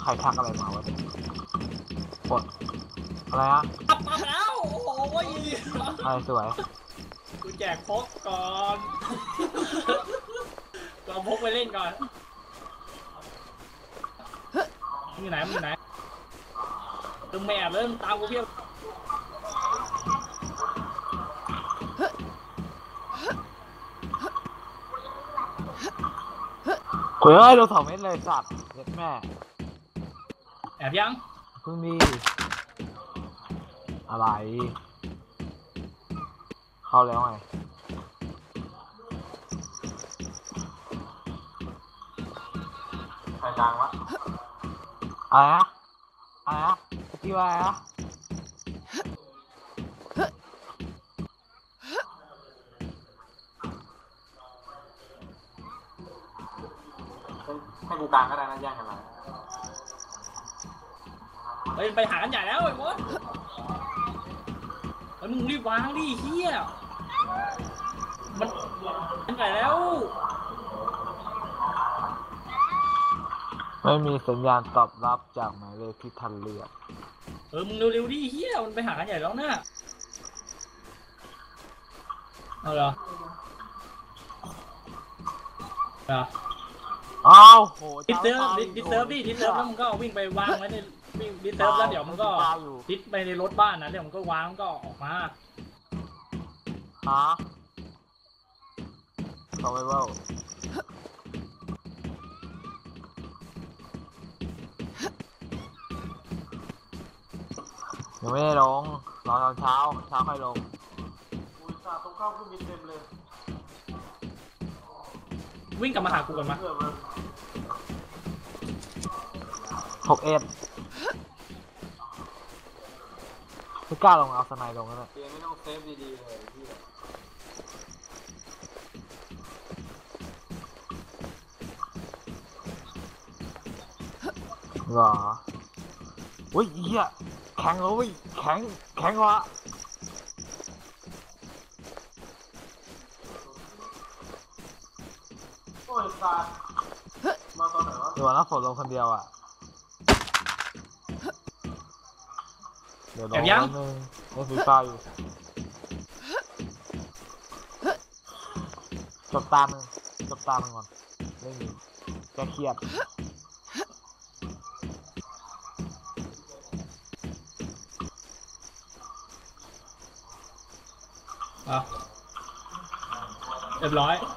ใครทักอะไรมาวะเนี่ยกดอะไรอะปับมาแล้ว โอ้โหอะไรสวยกูแจกพกก่อนก็เอาพกไปเล่นก่อนมึงอยู่ไหนมึงอยู่ไหนตึงแมบเลยมึงตามกูเพียบคุย เอ้ยโดนสองเม็ดเลยสัตว์เม็ดแม่แอบยังเพิ่งมีอะไร เข้าแล้วไงใครดังวะอะไรนะอะไรนะที่ว่าอะไรนะ ให้กูกลางก็ได้นะแย่งกันมาเฮ้ยไปหากันใหญ่แล้วไอ้มดเฮ้ยมึงรีบวางดิเฮียมันมันใหญ่แล้ว ไม่มีสัญญาณตอบรับจากหมายเลขที่ทันเลือกเออมึงเร็วๆดิเฮียมันไปหากันใหญ่แล้วนะเอาเหรอเหรอ อ้าวโหดิสเซิร์ฟจ้าดิสดิสเซิร์ฟดิดิสเซิร์ฟแล้วมึงก็วิ่งไปวางไว้ในวิ่งดิสเซิร์ฟแล้วเดี๋ยวมึงก็ตายอยู่ดิสไปในรถบ้านนะเดี๋ยวมึงก็วางก็ออกมาฮะ survival ยังไม่ได้ลงรอตอนเช้าเช้าค่อยลงอุ้ยจ่าตรงข้ามเครื่องบินเต็มเลย วิ่งกลับมาหากูก่อนมา กเอ็ดไม่กล้าลงเอาสไนด์ลงแล้วเนี่ยเกมไม่ต้องเซฟดีๆเลยพี่เหรออุ้ยเหี้ยแข็งเลยเว้ยแข็ง แข็งวะโอ้ยตามาตอนไหนวะเดี๋ยวนะฝนลงคนเดียวอะ เดี๋ยวรอแอบยังแป๊บนึงเล่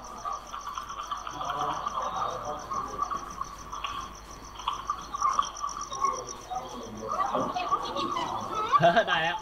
น ฟรีไฟ